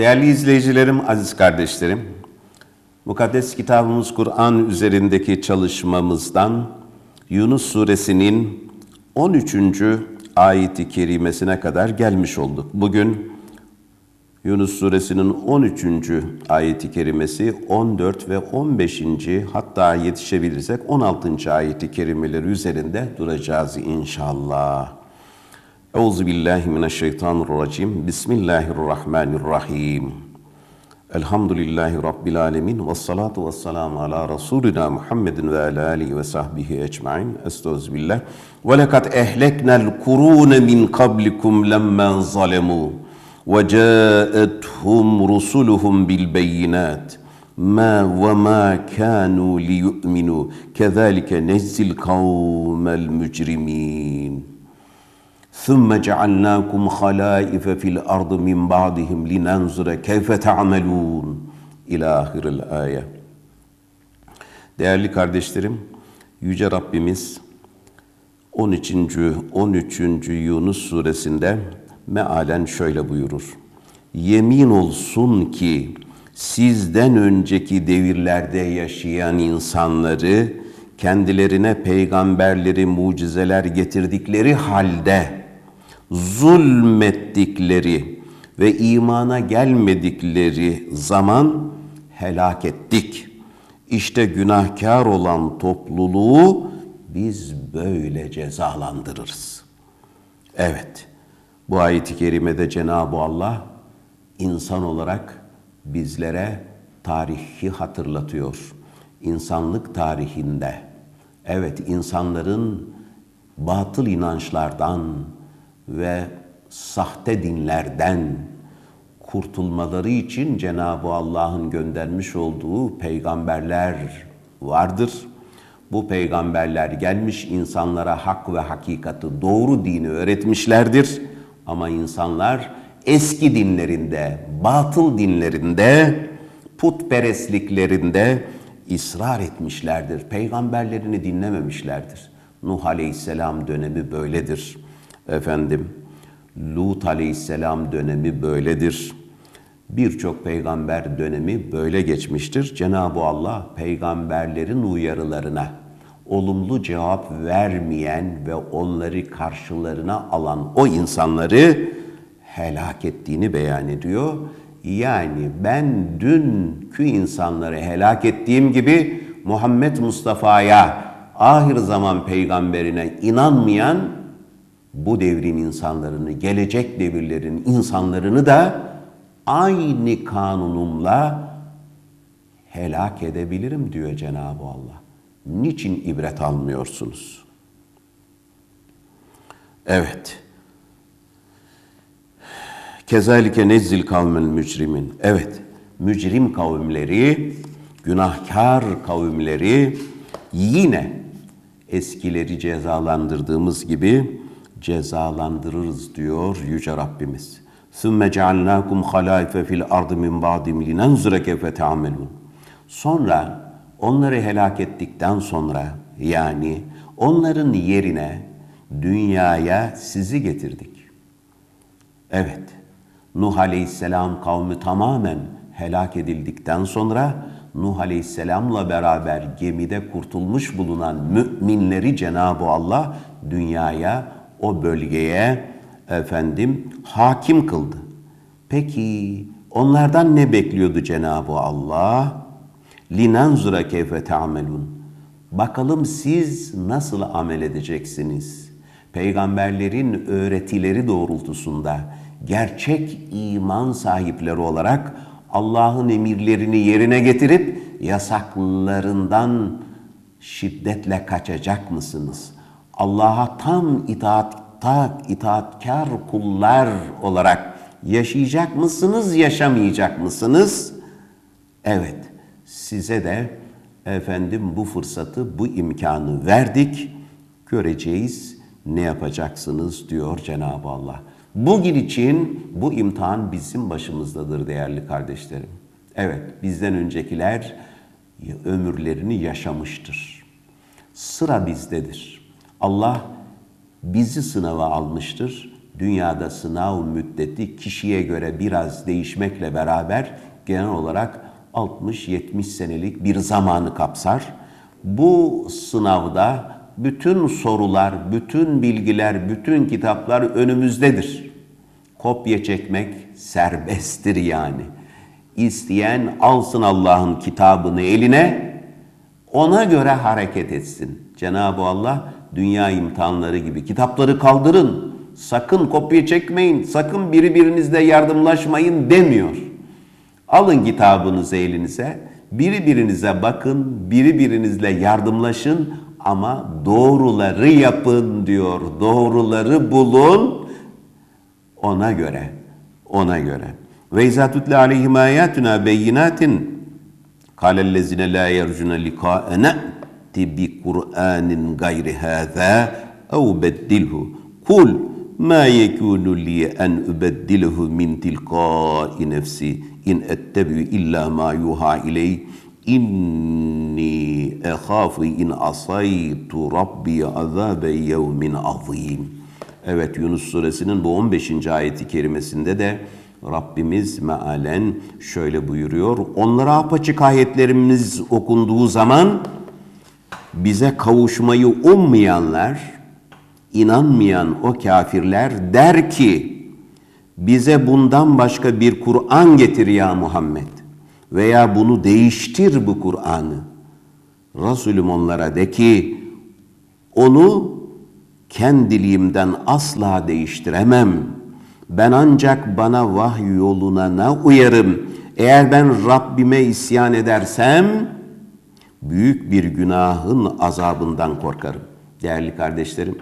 Değerli izleyicilerim, aziz kardeşlerim, Mukaddes kitabımız Kur'an üzerindeki çalışmamızdan Yunus suresinin 13. ayeti kerimesine kadar gelmiş olduk. Bugün Yunus suresinin 13. ayeti kerimesi 14 ve 15. hatta yetişebilirsek 16. ayeti kerimeleri üzerinde duracağız inşallah. Euzu billahi mineşşeytanirracim. Bismillahirrahmanirrahim. Elhamdülillahi Rabbil alemin. Ve salatu ve selamu ala Resulina Muhammedin ve ala alihi ve sahbihi ecmain. Estağfirullah. Ve lekad ehleknel kurune min kablikum lemmen zalemu. Ve caethum rusuluhum bil beyinat. Ma ve ma kanu liyu'minu. Kezalike nezzil kavmel mücrimin. ثُمَّ جَعَلْنَاكُمْ خَلَائِفَ فِي الْأَرْضِ مِنْ بَعْدِهِمْ لِنَنْظُرَ كَيْفَ تَعْمَلُونَ İlâ ahiril ayet. Değerli kardeşlerim, Yüce Rabbimiz 13. 13. Yunus suresinde mealen şöyle buyurur. Yemin olsun ki sizden önceki devirlerde yaşayan insanları kendilerine peygamberleri mucizeler getirdikleri halde zulmettikleri ve imana gelmedikleri zaman helak ettik. İşte günahkar olan topluluğu biz böyle cezalandırırız. Evet, bu ayet-i kerimede Cenab-ı Allah insan olarak bizlere tarihi hatırlatıyor. İnsanlık tarihinde, evet insanların batıl inançlardan ve sahte dinlerden kurtulmaları için Cenab-ı Allah'ın göndermiş olduğu peygamberler vardır. Bu peygamberler gelmiş insanlara hak ve hakikati doğru dini öğretmişlerdir. Ama insanlar eski dinlerinde, batıl dinlerinde, putperestliklerinde ısrar etmişlerdir. Peygamberlerini dinlememişlerdir. Nuh Aleyhisselam dönemi böyledir. Efendim, Lut Aleyhisselam dönemi böyledir. Birçok peygamber dönemi böyle geçmiştir. Cenab-ı Allah peygamberlerin uyarılarına olumlu cevap vermeyen ve onları karşılarına alan o insanları helak ettiğini beyan ediyor. Yani ben dünkü insanları helak ettiğim gibi Muhammed Mustafa'ya ahir zaman peygamberine inanmayan bu devrin insanlarını, gelecek devirlerin insanlarını da aynı kanunumla helak edebilirim diyor Cenab-ı Allah. Niçin ibret almıyorsunuz? Evet. Kezalike nezzil kavmel mücrimin. Evet, mücrim kavimleri, günahkar kavimleri yine eskileri cezalandırdığımız gibi cezalandırırız diyor Yüce Rabbimiz. ثُمَّ جَعَلْنَاكُمْ خَلَائِفَ فِي الْأَرْضِ مِنْ بَعْدِمْ لِنَنْزُرَ كَيْفَ تَعْمَلُونَ Sonra onları helak ettikten sonra yani onların yerine dünyaya sizi getirdik. Evet, Nuh Aleyhisselam kavmi tamamen helak edildikten sonra Nuh Aleyhisselam'la beraber gemide kurtulmuş bulunan müminleri Cenab-ı Allah dünyaya, o bölgeye efendim hakim kıldı. Peki onlardan ne bekliyordu Cenab-ı Allah? Linanzura keyfe ta'melun. Bakalım siz nasıl amel edeceksiniz? Peygamberlerin öğretileri doğrultusunda gerçek iman sahipleri olarak Allah'ın emirlerini yerine getirip yasaklarından şiddetle kaçacak mısınız? Allah'a tam itaatta, itaatkar kullar olarak yaşayacak mısınız, yaşamayacak mısınız? Evet, size de efendim bu fırsatı, bu imkanı verdik. Göreceğiz ne yapacaksınız diyor Cenab-ı Allah. Bugün için bu imtihan bizim başımızdadır değerli kardeşlerim. Evet, bizden öncekiler ömürlerini yaşamıştır. Sıra bizdedir. Allah bizi sınava almıştır. dünyada sınav müddeti kişiye göre biraz değişmekle beraber genel olarak 60-70 senelik bir zamanı kapsar. Bu sınavda bütün sorular, bütün bilgiler, bütün kitaplar önümüzdedir. Kopya çekmek serbesttir yani. İsteyen alsın Allah'ın kitabını eline, ona göre hareket etsin. Cenab-ı Allah dünya imtihanları gibi kitapları kaldırın, sakın kopya çekmeyin, sakın birbirinizle yardımlaşmayın demiyor. Alın kitabınızı elinize, birbirinize bakın, birbirinizle yardımlaşın ama doğruları yapın diyor. Doğruları bulun ona göre. Ona göre. Ve izâ tutle aleyhim âyâtuna beyinâtin kâlellezine lâ yercune likâene bi Kur'anin gayri hâzâ ev beddilhu kul ma yekûnu li en übeddilhu min tilkâi nefsi in ettebi'u illa ma yuha ileyh inni ehâfu in asaytu rabbi azâbe yevmin azîm. Evet Yunus suresinin bu 15. ayeti kerimesinde de Rabbimiz mealen şöyle buyuruyor. Onlara apaçık ayetlerimiz okunduğu zaman bize kavuşmayı ummayanlar, inanmayan o kafirler der ki bize bundan başka bir Kur'an getir ya Muhammed veya bunu değiştir bu Kur'an'ı. Resulüm onlara de ki onu kendiliğimden asla değiştiremem. Ben ancak bana vahiy yoluna ne uyarım. Eğer ben Rabbime isyan edersem büyük bir günahın azabından korkarım. Değerli kardeşlerim,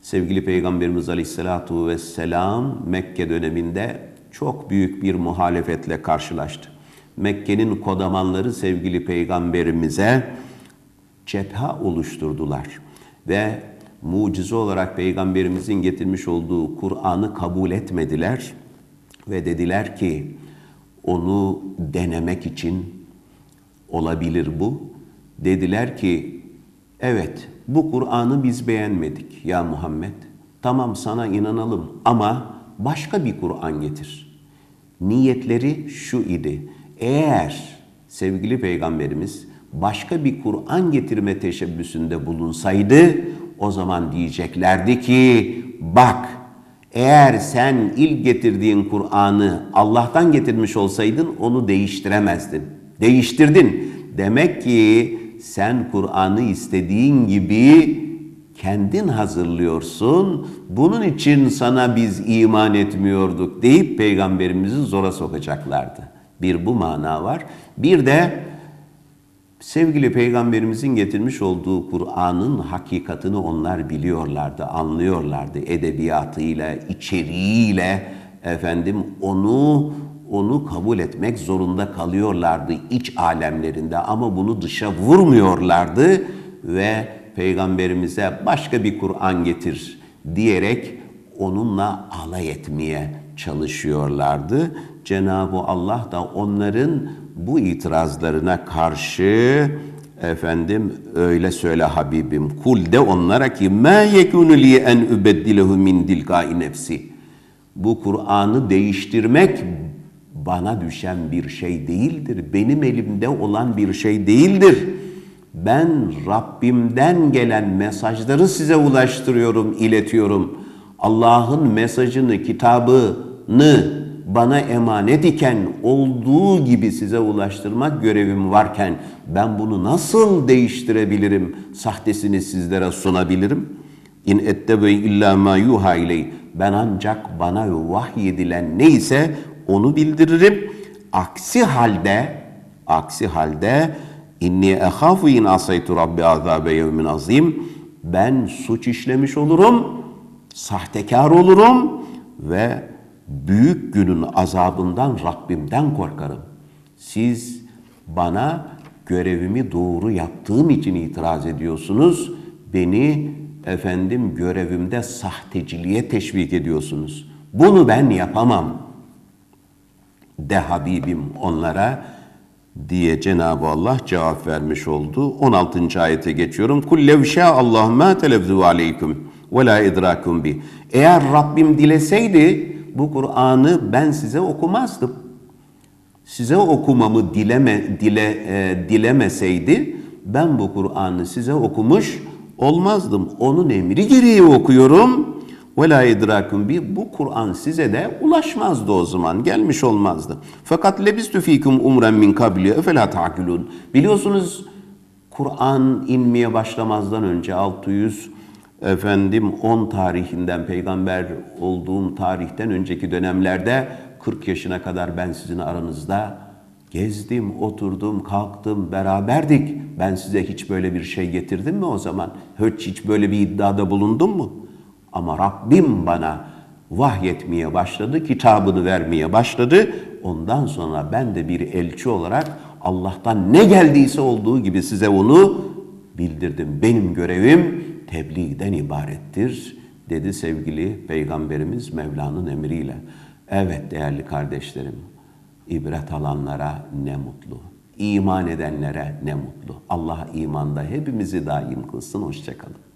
sevgili Peygamberimiz Aleyhisselatu Vesselam Mekke döneminde çok büyük bir muhalefetle karşılaştı. Mekke'nin kodamanları sevgili Peygamberimize cephe oluşturdular ve mucize olarak Peygamberimizin getirmiş olduğu Kur'an'ı kabul etmediler ve dediler ki onu denemek için olabilir bu. Dediler ki evet bu Kur'an'ı biz beğenmedik ya Muhammed. Tamam sana inanalım ama başka bir Kur'an getir. Niyetleri şu idi. Eğer sevgili peygamberimiz başka bir Kur'an getirme teşebbüsünde bulunsaydı o zaman diyeceklerdi ki bak eğer sen ilk getirdiğin Kur'an'ı Allah'tan getirmiş olsaydın onu değiştiremezdin. Değiştirdin. Demek ki sen Kur'an'ı istediğin gibi kendin hazırlıyorsun. Bunun için sana biz iman etmiyorduk deyip peygamberimizi zora sokacaklardı. Bir bu mana var. Bir de sevgili peygamberimizin getirmiş olduğu Kur'an'ın hakikatini onlar biliyorlardı, anlıyorlardı. Edebiyatıyla, içeriğiyle efendim onu onu kabul etmek zorunda kalıyorlardı iç alemlerinde ama bunu dışa vurmuyorlardı ve peygamberimize başka bir Kur'an getir diyerek onunla alay etmeye çalışıyorlardı. Cenab-ı Allah da onların bu itirazlarına karşı efendim öyle söyle Habibim kul de onlara ki ma yekunu li en ubeddilehu min dilkai nefsi. Bu Kur'an'ı değiştirmek bana düşen bir şey değildir. Benim elimde olan bir şey değildir. Ben Rabbimden gelen mesajları size ulaştırıyorum, iletiyorum. Allah'ın mesajını, kitabını bana emanet iken olduğu gibi size ulaştırmak görevim varken ben bunu nasıl değiştirebilirim? Sahtesini sizlere sunabilirim. İn ettebe illa ma yuha iley. Ben ancak bana vahyedilen neyse onu bildiririm. Aksi halde aksi halde inni ehafu in asaytu rabbi azabe yevmin azim. Ben suç işlemiş olurum, sahtekar olurum ve büyük günün azabından Rabbimden korkarım. Siz bana görevimi doğru yaptığım için itiraz ediyorsunuz. Beni efendim görevimde sahteciliğe teşvik ediyorsunuz. Bunu ben yapamam. De Habibim onlara diye Cenab-ı Allah cevap vermiş oldu. 16. ayete geçiyorum. Kul lev Allah ma televzu aleyküm ve la idrakum bi. Eğer Rabbim dileseydi bu Kur'an'ı ben size okumazdım. Size okumamı dileme dile e, dilemeseydi ben bu Kur'an'ı size okumuş olmazdım. Onun emri gereği okuyorum. Ve la idrakum bi bu Kur'an size de ulaşmazdı o zaman. Gelmiş olmazdı. Fakat lebistü fikum umren min kabli efela ta'kilun. Biliyorsunuz Kur'an inmeye başlamazdan önce 600 efendim 10 tarihinden peygamber olduğum tarihten önceki dönemlerde 40 yaşına kadar ben sizin aranızda gezdim, oturdum, kalktım, beraberdik. Ben size hiç böyle bir şey getirdim mi o zaman? Hiç hiç böyle bir iddiada bulundum mu? Ama Rabbim bana vahyetmeye başladı, kitabını vermeye başladı. Ondan sonra ben de bir elçi olarak Allah'tan ne geldiyse olduğu gibi size onu bildirdim. Benim görevim tebliğden ibarettir dedi sevgili Peygamberimiz Mevla'nın emriyle. Evet değerli kardeşlerim, ibret alanlara ne mutlu. İman edenlere ne mutlu. Allah imanda hepimizi daim kılsın. Hoşçakalın.